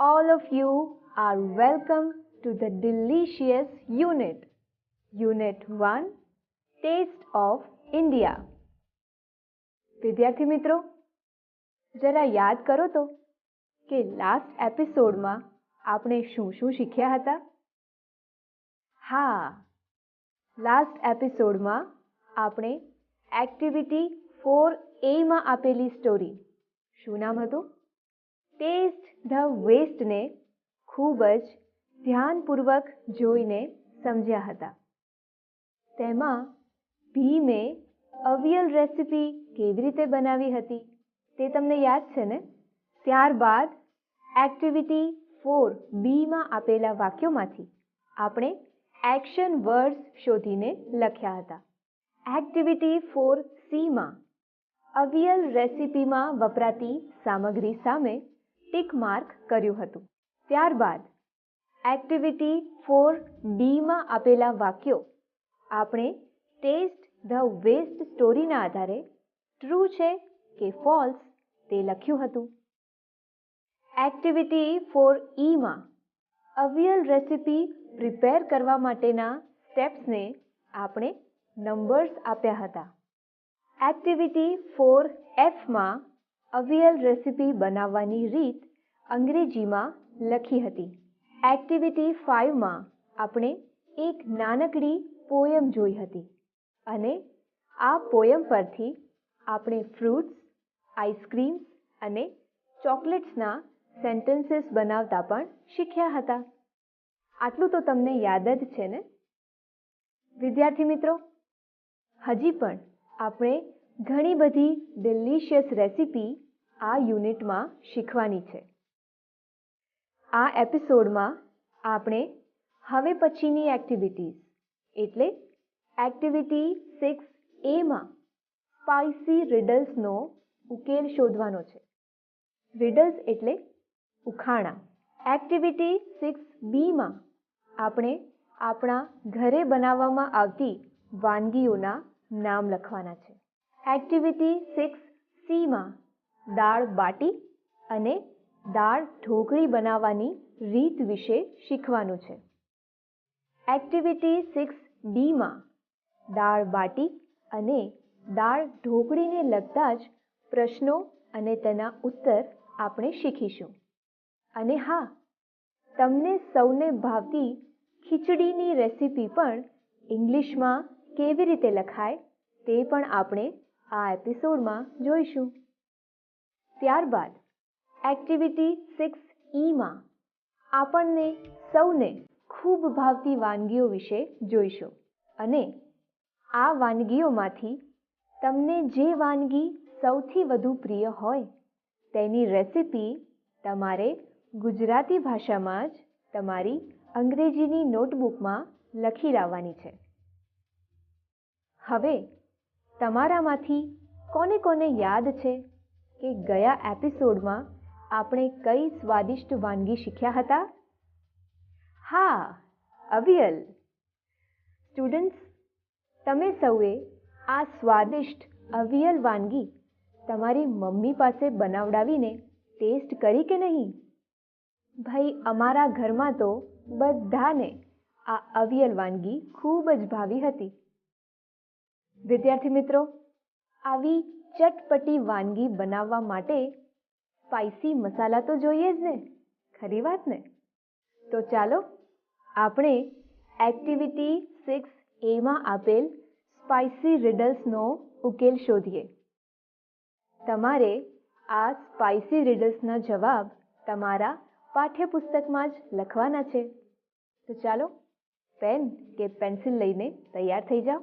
all of you are welcome to the delicious unit. Unit 1 Taste of India. વિદ્યાર્થી મિત્રો, જરા યાદ કરો તો કે લાસ્ટ એપિસોડમાં આપણે શું શું શીખ્યા હતા હા લાસ્ટ એપિસોડમાં આપણે એક્ટિવિટી ફોર એમાં આપેલી સ્ટોરી શું નામ હતું ટેસ્ટ ધ વેસ્ટને ખૂબ જ ધ્યાનપૂર્વક જોઈને સમજ્યા હતા. તેમાં ભીમે અવિયલ રેસિપી કેવી રીતે બનાવી હતી તે તમને યાદ છે ને? ત્યારબાદ એક્ટિવિટી ફોર બીમાં આપેલા વાક્યોમાંથી આપણે એક્શન વર્ડ્સ શોધીને લખ્યા હતા. એક્ટિવિટી ફોર સીમાં અવિયલ રેસિપીમાં વપરાતી સામગ્રી સામે ટિક માર્ક કર્યું હતું. ત્યારબાદ, એક્ટિવિટી ફોર ડીમાં આપેલા વાક્યો, આપણે ટેસ્ટ ધ વેસ્ટ સ્ટોરીના આધારે ટ્રુ છે કે ફોલ્સ તે લખ્યું હતું. એક્ટિવિટી ફોર ઈમાં અવિયલ રેસિપી પ્રિપેર કરવા માટેના સ્ટેપ્સને આપણે નંબર્સ આપ્યા હતા. એક્ટિવિટી ફોર એફમાં અવિયલ રેસિપી બનાવવાની રીત અંગ્રેજીમાં લખી હતી. એક્ટિવિટી ફાઇવમાં આપણે એક નાનકડી પોયમ જોઈ હતી અને આ પોયમ પરથી આપણે ફ્રૂટ્સ આઈસ્ક્રીમ્સ અને ચોકલેટ્સના સેન્ટેન્સીસ બનાવતા પણ શીખ્યા હતા. આટલું તો તમને યાદ જ છે ને? વિદ્યાર્થી મિત્રો, હજી પણ આપણે ઘણી બધી ડિલિશિયસ રેસિપી આ યુનિટમાં શીખવાની છે. આ એપિસોડમાં આપણે હવે પછીની એક્ટિવિટીઝ એટલે એક્ટિવિટી સિક્સ એમાં સ્પાઇસી રિડલ્સનો ઉકેલ શોધવાનો છે. રિડલ્સ એટલે ઉખાણા. એક્ટિવિટી સિક્સ બીમાં આપણે આપણા ઘરે બનાવવામાં આવતી વાનગીઓના નામ લખવાના છે. એક્ટિવિટી સિક્સ સીમાં દાળ બાટી અને દાળ ઢોકળી બનાવવાની રીત વિશે શીખવાનું છે. એક્ટિવિટી સિક્સ ડીમાં દાળ બાટી અને દાળ ઢોકળીને લગતા જ પ્રશ્નો અને તેના ઉત્તર આપણે શીખીશું. અને હા, તમને સૌને ભાવતી ખીચડીની રેસીપી પણ ઇંગ્લિશમાં કેવી રીતે લખાય તે પણ આપણે આ એપિસોડમાં જોઈશું. ત્યારબાદ એક્ટિવિટી સિક્સ ઈમાં આપણને સૌને ખૂબ ભાવતી વાનગીઓ વિશે જોઈશું અને આ વાનગીઓમાંથી તમને જે વાનગી સૌથી વધુ પ્રિય હોય તેની રેસિપી તમારે ગુજરાતી ભાષામાં જ તમારી અંગ્રેજીની નોટબુકમાં લખી લાવવાની છે. હવે તમારામાંથી કોને કોને યાદ છે કે ગયા એપિસોડમાં આપણે કઈ સ્વાદિષ્ટ વાનગી શીખ્યા હતા? હા, અવિયલ. સ્ટુડન્ટ્સ, તમે સૌએ આ સ્વાદિષ્ટ અવિયલ વાનગી તમારી મમ્મી પાસે બનાવડાવીને ટેસ્ટ કરી કે નહીં? ભાઈ, અમારા ઘરમાં તો બધાને આ અવિયલ વાનગી ખૂબ જ ભાવી હતી. વિદ્યાર્થી મિત્રો, આવી ચટપટી વાનગી બનાવવા માટે સ્પાઇસી મસાલા તો જોઈએ જ ને? ખરી વાત ને? તો ચાલો આપણે એક્ટિવિટી સિક્સ એમાં આપેલ સ્પાઇસી રિડલ્સનો ઉકેલ શોધીએ. તમારે આ સ્પાઇસી રિડલ્સના જવાબ તમારા પાઠ્યપુસ્તકમાં જ લખવાના છે. તો ચાલો, પેન કે પેન્સિલ લઈને તૈયાર થઈ જાઓ.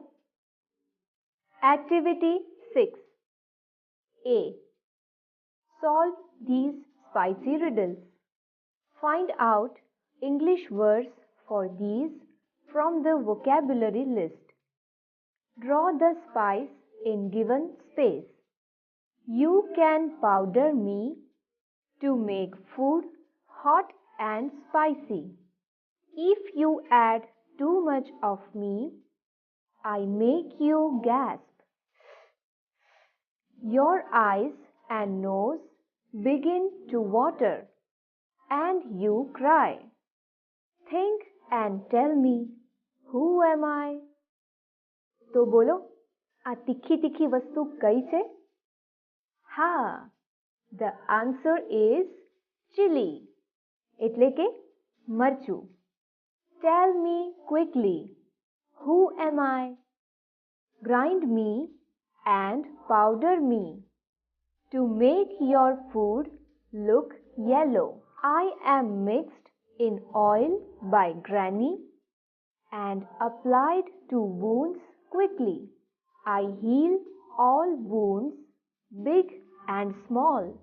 Activity 6 A. Solve these spicy riddles. Find out English words for these from the vocabulary list. Draw the spice in given space. You can powder me to make food hot and spicy. If you add too much of me, I make you gasp Your eyes and nose begin to water and you cry. Think and tell me, who am I? તો બોલો આ તીખી તીખી વસ્તુ કઈ છે હા the answer is chilli એટલે કે મરચું tell me quickly who am I grind me and powder me to make your food look yellow. I am mixed in oil by granny and applied to wounds quickly. I heal all wounds, big and small.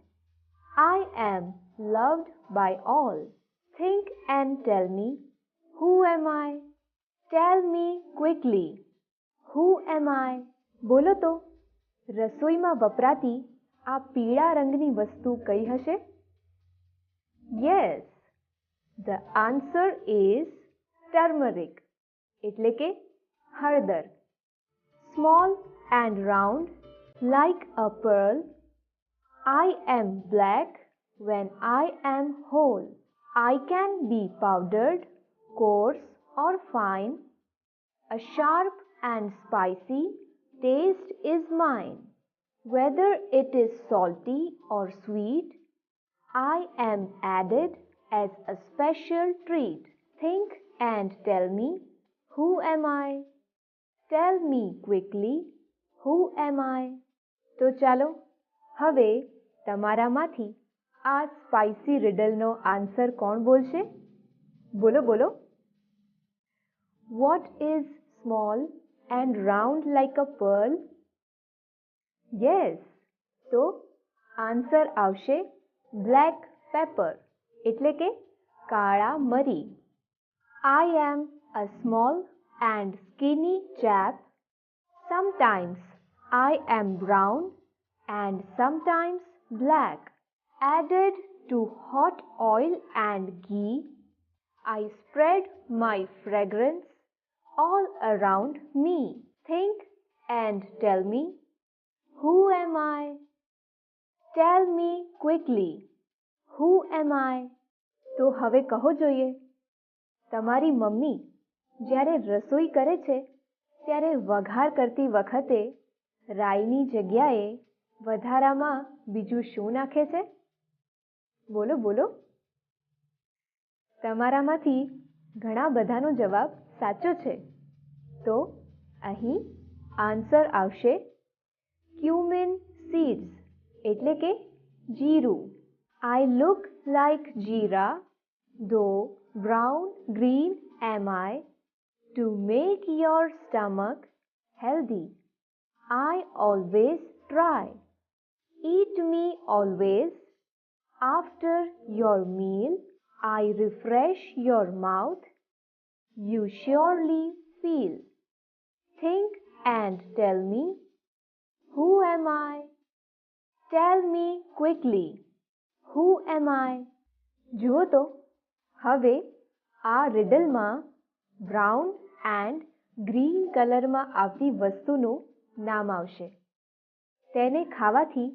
I am loved by all. Think and tell me, who am I? Tell me quickly, who am I? बोलो तो રસોઈમાં વપરાતી આ પીળા રંગની વસ્તુ કઈ હશે? Yes the answer is turmeric એટલે કે હળદર. Small and round like a pearl I am black when I am whole I can be powdered coarse or fine a sharp and spicy taste is mine. Whether it is salty or sweet, I am added as a special treat. Think and tell me, who am I? Tell me quickly, who am I? તો ચાલો હવે તમારામાંથી આ spicy riddleનો answer કોણ બોલશે બોલો બોલો what is small and round like a pearl yes તો આન્સર આવશે બ્લેક પેપર એટલે કે કાળા મરી આઈ એમ અ small and skinny shape sometimes I am brown and sometimes black. Added to hot oil and ghee, I spread my fragrance all around me. Think and tell me, who am I? Tell me quickly, who am I? તો હવે કહો જોઈએ તમારી mummy જ્યારે રસોઈ કરે છે ત્યારે વઘાર કરતી વખતે રાઈની જગ્યાએ વધારામાં બીજું શું નાખે છે બોલો બોલો તમારામાંથી ઘણા બધાનો જવાબ સાચો છે તો અહીં આન્સર આવશે ક્યુમિન સીડ્સ એટલે કે જીરું આઈ look like jeera though brown green am I to make your stomach healthy I always try Eat me always. After your meal, I refresh your mouth. You surely feel. Think and tell me, who am I? Tell me quickly, who am I? જુઓ તો હવે આ રિડલમાં brown and green કલરમાં આવતી વસ્તુનું નામ આવશે તેને ખાવાથી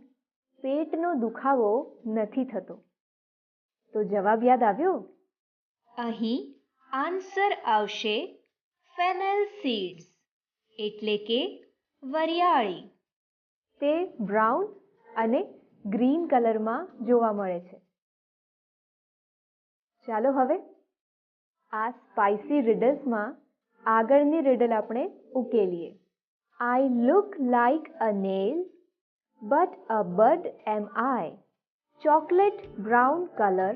પેટનો દુખાવો નથી થતો તો જવાબ યાદ આવ્યો અહીં આન્સર આવશે ફેનલ સીડ્સ એટલે કે વરિયાળી. તે બ્રાઉન અને ગ્રીન કલરમાં જોવા મળે છે. ચાલો હવે આ સ્પાઇસી riddlesમાં આગળની riddle આપણે ઉકેલીએ. I look like a nail but a bird am I chocolate brown color,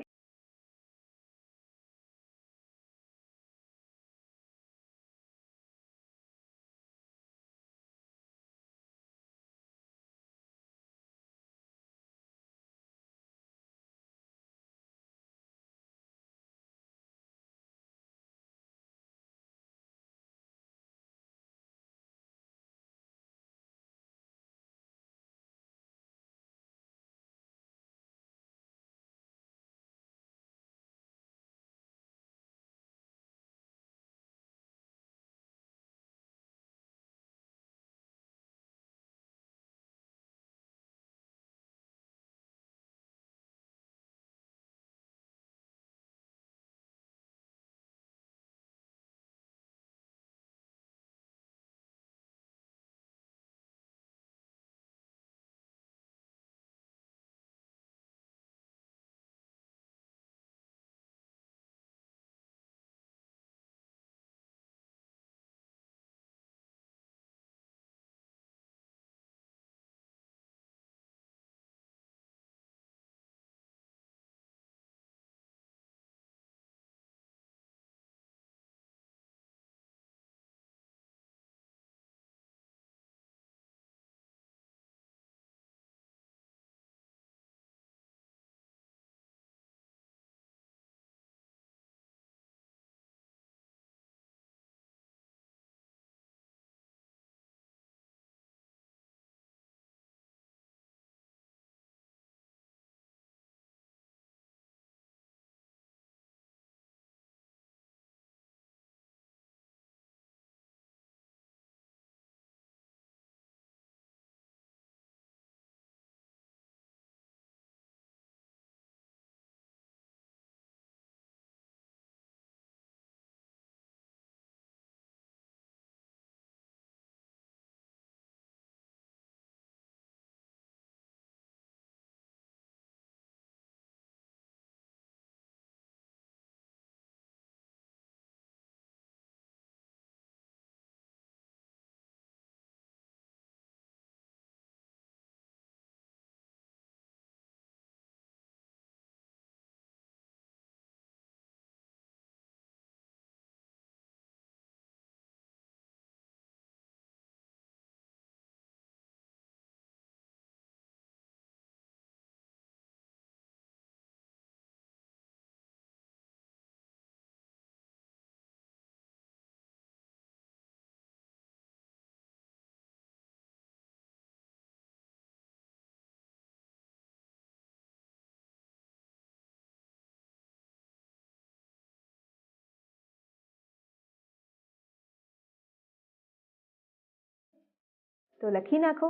તો લખી નાખો.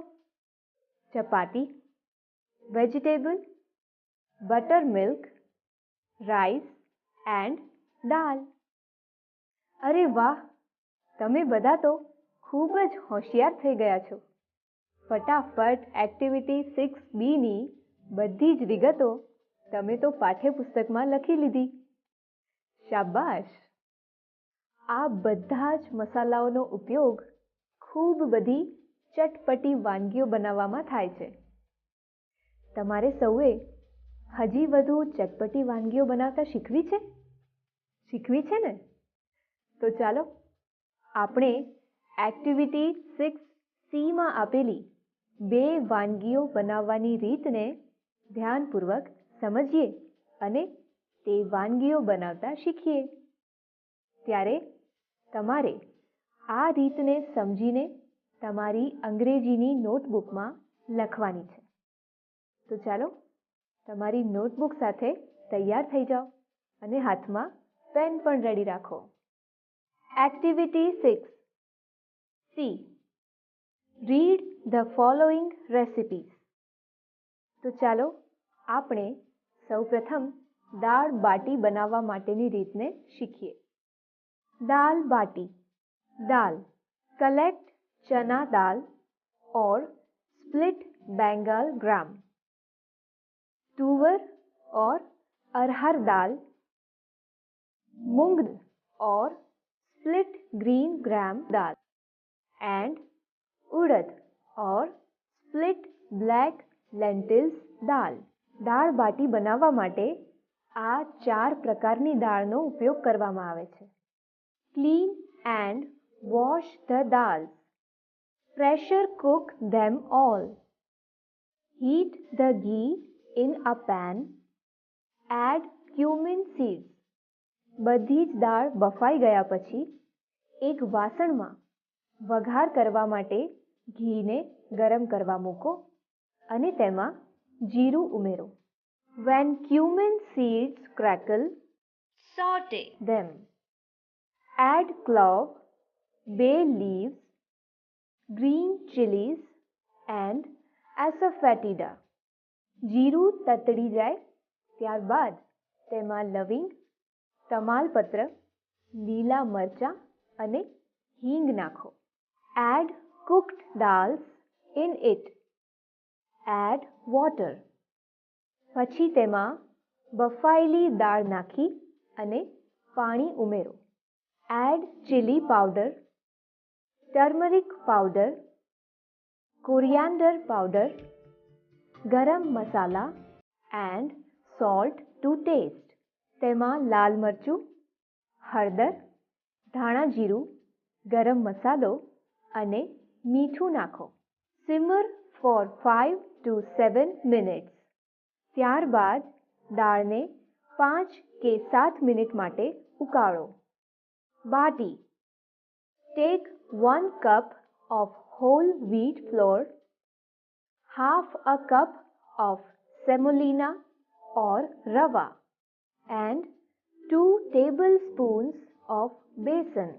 Chapati vegetable butter milk rice and dal અરે વાહ! તમે બધા તો ખૂબ જ હોશિયાર થઈ ગયા છો. ફટાફટ એક્ટિવિટી સિક્સ બીની બધી જ વિગતો તમે તો પાઠ્યપુસ્તકમાં લખી લીધી. શાબાશ! આ બધા જ મસાલાઓનો ઉપયોગ ખૂબ બધી ચટપટી વાનગીઓ બનાવવામાં થાય છે. તમારે સૌએ હજી વધુ ચટપટી વાનગીઓ બનાવતા શીખવી છે? શીખવી છે ને? તો ચાલો, આપણે એક્ટિવિટી સિક્સ સીમાં આપેલી બે વાનગીઓ બનાવવાની રીતને ધ્યાનપૂર્વક સમજીએ અને તે વાનગીઓ બનાવતા શીખીએ. ત્યારે તમારે આ રીતને સમજીને તમારી અંગ્રેજીની નોટબુકમાં લખવાની છે. તો ચાલો, તમારી નોટબુક સાથે તૈયાર થઈ જાઓ અને હાથમાં પેન પણ રેડી રાખો. Activity six C read the following recipes તો ચાલો, આપણે સૌપ્રથમ દાળ બાટી બનાવવા માટેની રીતને શીખીએ. દાલ બાટી. દાલ કલેક્ટ ચના દાલ और स्प्लिट बेंगल ग्राम तुवर और अरहर दाल मूंग और split green gram dal and urad और સ્પ્લિટ બ્લેક લેન્ટિલ્સ દાળ દાળ બાટી બનાવવા માટે આ ચાર પ્રકારની દાળનો ઉપયોગ કરવામાં આવે છે clean and wash the dal pressure cook them all heat the ghee in a pan add cumin seeds બધી જ દાળ બફાઈ ગયા પછી એક વાસણમાં વઘાર કરવા માટે ઘીને ગરમ કરવા મૂકો અને તેમાં જીરું ઉમેરો when cumin seeds crackle saute them add clove bay leaves green chilies and asafoetida. જીરું તતડી જાય ત્યારબાદ તેમાં લવિંગ, તમાલપત્ર, લીલા મરચાં અને હિંગ નાખો. Add cooked dals in it. Add water પછી તેમાં બફાયેલી દાળ નાખી અને પાણી ઉમેરો. Add chilli powder turmeric powder coriander powder garam masala and salt to taste તેમાં લાલ મરચું હળદર ધાણા જીરું ગરમ મસાલો અને મીઠું નાખો simmer for five to seven minutes ત્યારબાદ દાળને પાંચ કે સાત મિનિટ માટે ઉકાળો baati take One cup of whole wheat flour, half a cup of semolina or rava, and 2 tablespoons of besan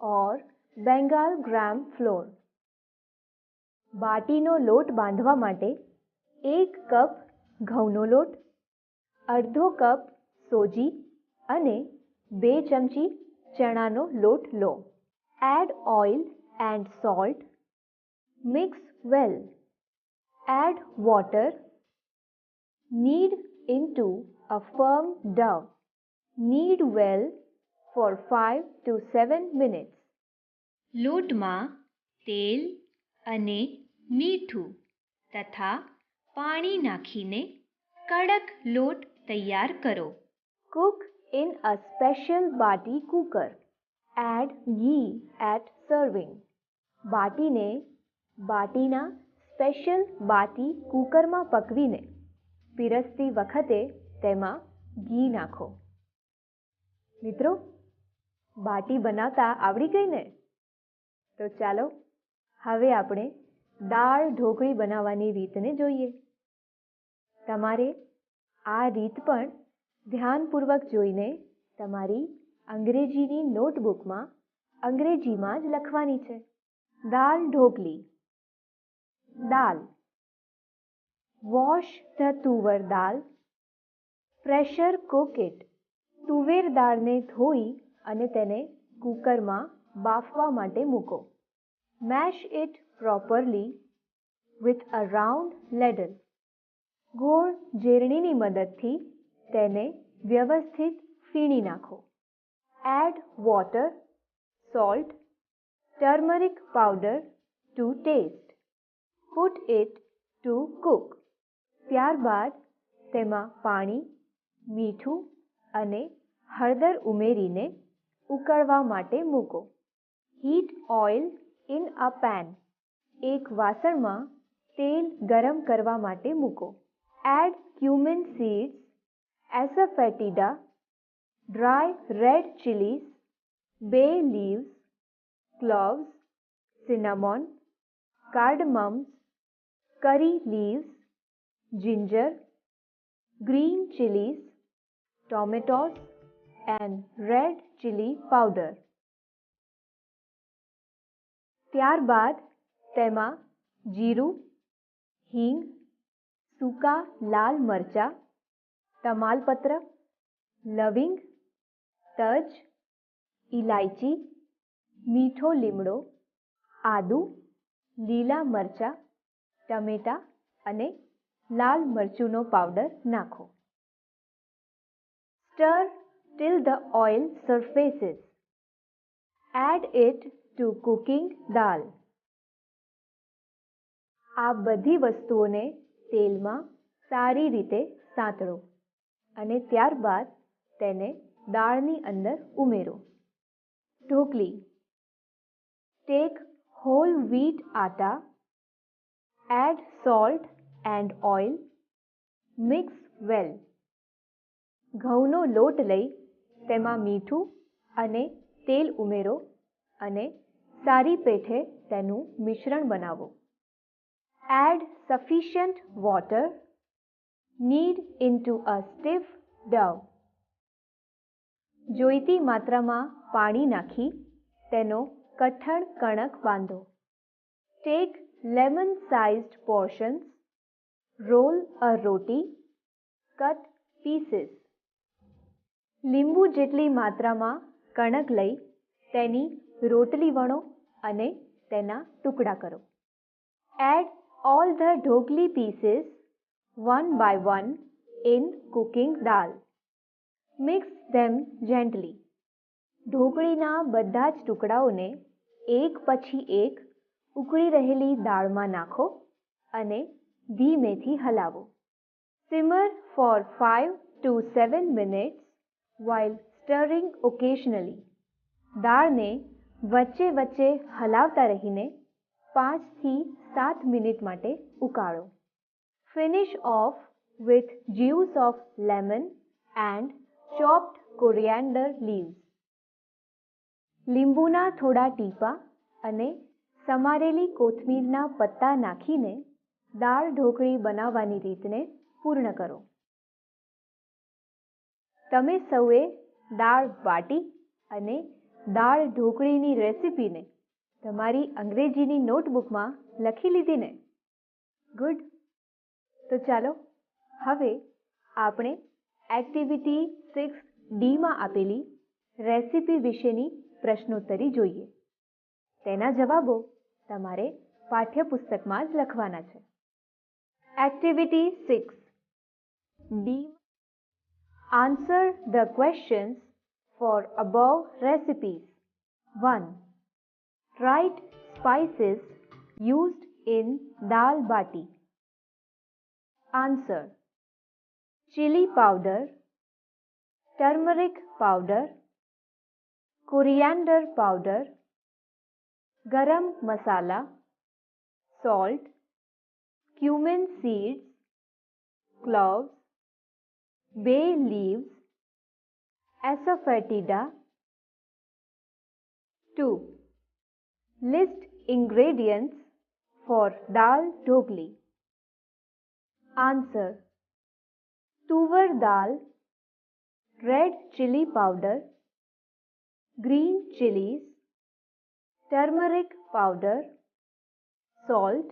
or Bengal gram flour. બાટીનો લોટ બાંધવા માટે એક કપ ઘઉંનો લોટ અડધો કપ સોજી અને બે ચમચી ચણાનો લોટ લો add oil and salt. Mix well. Add water. Knead into a firm dough. Knead well for 5 to 7 minutes. લોટમાં તેલ અને મીઠું તથા પાણી નાખીને કડક લોટ તૈયાર કરો cook in a special baati cooker add ghee at serving. બાટીને, બાટીના સ્પેશિયલ બાટી કુકરમાં પકવીને પીરસતી વખતે તેમાં ઘી નાખો. મિત્રો, બાટી બનાવતા આવડી ગઈ ને? તો ચાલો, હવે આપણે દાળ ઢોકળી બનાવવાની રીતને જોઈએ. તમારે આ રીત પણ ધ્યાનપૂર્વક જોઈને તમારી અંગ્રેજીની નોટબુકમાં અંગ્રેજીમાં જ લખવાની છે. Dal dhokli. Dal. Wash the tuvar dal. Pressure cook it તુવેર દાળને ધોઈ અને તેને કુકરમાં બાફવા માટે મૂકો. Mash it properly with a round ladle ગોળ જેરણીની મદદથી તેને વ્યવસ્થિત ફીણી નાખો. Add water salt turmeric powder to taste put it to cook ત્યારબાદ તેમાં પાણી, મીઠું અને હળદર ઉમેરીને ઉકળવા માટે મૂકો. Heat oil in a pan એક વાસણમાં તેલ ગરમ કરવા માટે મૂકો. Add cumin seeds asafoetida Dry red chillies bay leaves cloves cinnamon, cardamoms, curry leaves, ginger, green chilies, tomatoes and red chili powder. ત્યારબાદ તેમાં જીરું હિંગ સૂકા લાલ મરચાં તમાલપત્ર લવિંગ તજ ઇલાયચી મીઠો લીમડો, આદુ, લીલા મરચાં, ટમેટાં અને લાલ મરચુંનો પાવડર નાખો stir till the oil surfaces. Add it to cooking dal. આ બધી વસ્તુઓને તેલમાં સારી રીતે સાંતળો અને ત્યારબાદ તેને દાળની અંદર ઉમેરો. Dhokli take whole wheat atta add salt and oil mix well ઘઉંનો લોટ લઈ તેમાં મીઠું અને તેલ ઉમેરો અને સારી પેઠે તેનું મિશ્રણ બનાવો. Add sufficient water knead into a stiff dough જોઈતી માત્રામાં પાણી નાખી, તેનો કઠણ કણક બાંધો. Take lemon sized portions roll a roti cut pieces લીંબુ જેટલી માત્રામાં કણક લઈ, તેની રોટલી વણો અને તેના ટુકડા કરો. Add all the dhokli pieces one by one in cooking dal mix them gently. ઢોકળીના બધા જ ટુકડાઓને એક પછી એક ઉકળી રહેલી દાળમાં નાખો અને ધીમેથી હલાવો. Simmer for five to seven minutes while stirring occasionally. દાળને વચ્ચે વચ્ચે હલાવતા રહીને પાંચથી સાત મિનિટ માટે ઉકાળો. Finish off with juice of lemon and chopped coriander leaves લીંબુના થોડા ટીપા અને સમારેલી કોથમીરના પત્તા નાખીને દાળ ઢોકળી બનાવવાની રીતને પૂર્ણ કરો. તમે સૌએ દાળ બાટી અને દાળ ઢોકળીની રેસીપીને તમારી અંગ્રેજીની નોટબુકમાં લખી લીધી ને. ગુડ. તો ચાલો, હવે આપણે એક્ટિવિટી સિક્સ ડીમાં આપેલી રેસીપી વિશેની પ્રશ્નોત્તરી જોઈએ તેના જવાબો તમારે પાઠ્યપુસ્તકમાં જ લખવાના છે activity six D Answer the questions for above recipes. 1. Write spices used in dal bati. Answer. Chili powder, turmeric powder, coriander powder, garam masala, salt, cumin seeds, cloves, bay leaves, asafoetida. 2. List ingredients for dal dhokli. Answer. Tuvar dal, red chili powder, green chilies, turmeric powder, salt,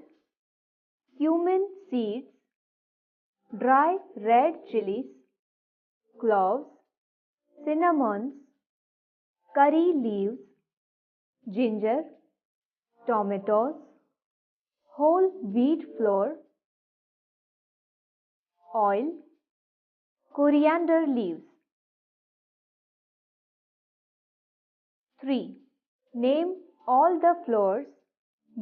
cumin seeds, dry red chilies, cloves, cinnamons, curry leaves, ginger, tomatoes, whole wheat flour, oil, coriander leaves. 3. Name all the flours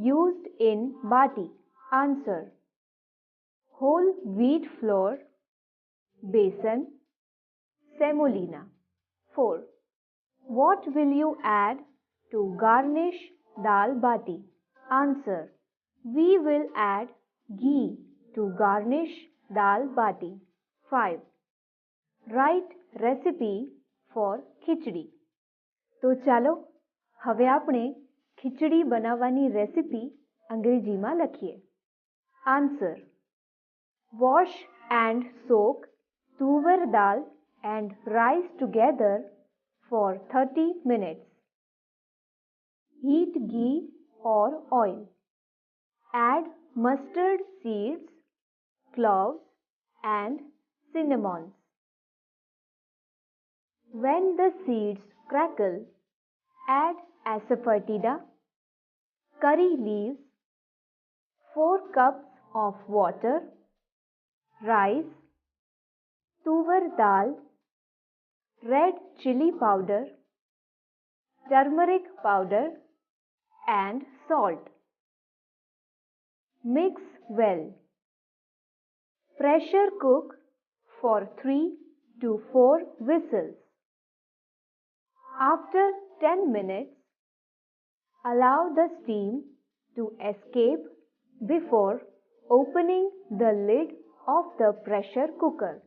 used in bati. Answer. Whole wheat flour, besan, semolina. 4. What will you add to garnish dal bati? Answer. We will add ghee to garnish dal bati. 5. Write recipe for ખીચડી તો ચાલો હવે આપણે ખીચડી બનાવવાની recipe અંગ્રેજીમાં લખીએ answer wash and soak tuvar dal and rice together for 30 minutes. Heat ghee or oil. Add mustard seeds, cloves and cinnamons. When the seeds crackle, add asafoetida, curry leaves, 4 cups of water, rice, tuvar dal, red chili powder, turmeric powder and salt. Mix well. Pressure cook for 3 to 4 whistles. After 10 minutes, allow the steam to escape before opening the lid of the pressure cooker.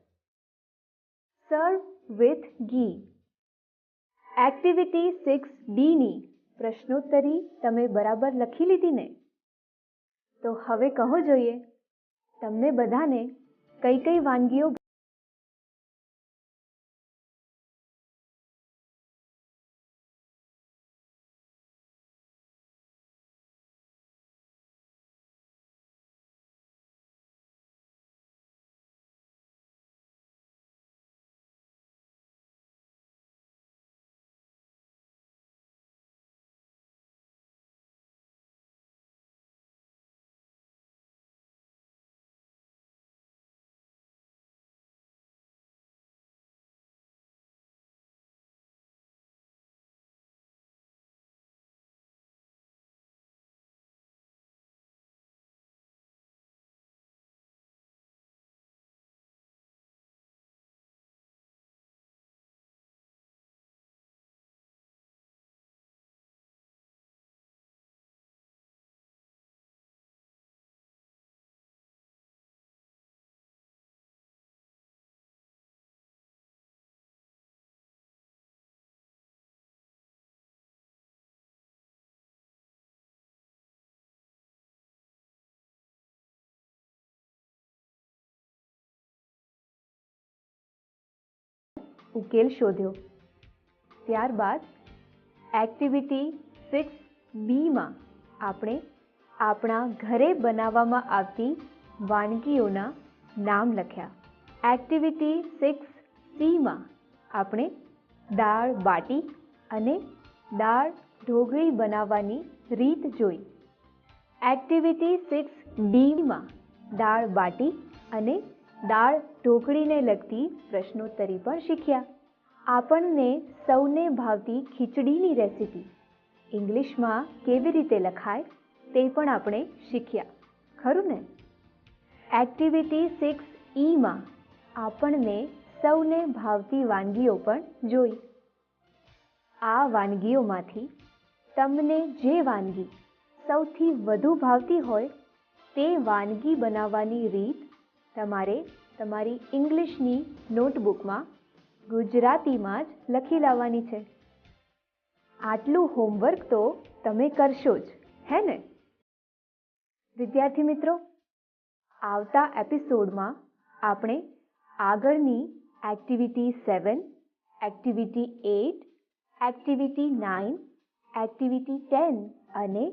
Serve with ghee. Activity six ડીની પ્રશ્નોત્તરી તમે બરાબર લખી લીધી ને તો હવે કહો જોઈએ તમને બધાને કઈ કઈ વાનગીઓ ઉકેલ શોધ્યો. ત્યારબાદ એક્ટિવિટી સિક્સ બીમાં આપણે આપણા ઘરે બનાવવામાં આવતી વાનગીઓના નામ લખ્યા. એક્ટિવિટી સિક્સ સીમાં આપણે દાળ બાટી અને દાળ ઢોકળી બનાવવાની રીત જોઈ. એક્ટિવિટી સિક્સ ડીમાં દાળ બાટી અને દાળ ઢોકળીને લગતી પ્રશ્નોત્તરી પણ શીખ્યા. આપણને સૌને ભાવતી ખીચડીની રેસીપી. ઇંગ્લિશમાં કેવી રીતે લખાય તે પણ આપણે શીખ્યા. ખરું ને? એક્ટિવિટી સિક્સ ઈમાં આપણને સૌને ભાવતી વાનગીઓ પણ જોઈ. આ વાનગીઓમાંથી તમને જે વાનગી સૌથી વધુ ભાવતી હોય તે વાનગી બનાવવાની રીત તમારે તમારી ઇંગ્લિશની નોટબુકમાં ગુજરાતીમાં જ લખી લાવવાની છે. આટલું હોમવર્ક તો તમે કરશો જ, હે ને? વિદ્યાર્થી મિત્રો, આવતા એપિસોડમાં આપણે આગળની activity seven, activity eight activity nine, activity ten અને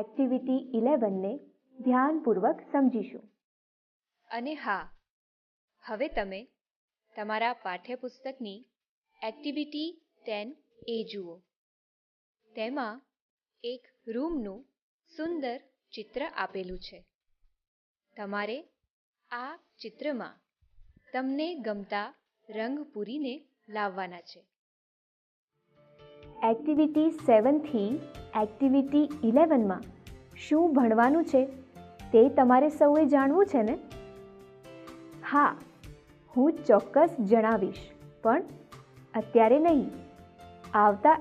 એક્ટિવિટી ઇલેવનને ધ્યાનપૂર્વક સમજીશું. અને હા, હવે તમે તમારા પાઠ્યપુસ્તકની એક્ટિવિટી ટેન એ જુઓ. તેમાં એક રૂમનું સુંદર ચિત્ર આપેલું છે. તમારે આ ચિત્રમાં તમને ગમતા રંગ પૂરીને લાવવાના છે. એક્ટિવિટી સેવનથી એક્ટિવિટી ઇલેવનમાં શું ભણવાનું છે તે તમારે સૌએ જાણવું છે ને? હા હું ચોક્કસ જણાવીશ પણ અત્યારે નહીં. આવતા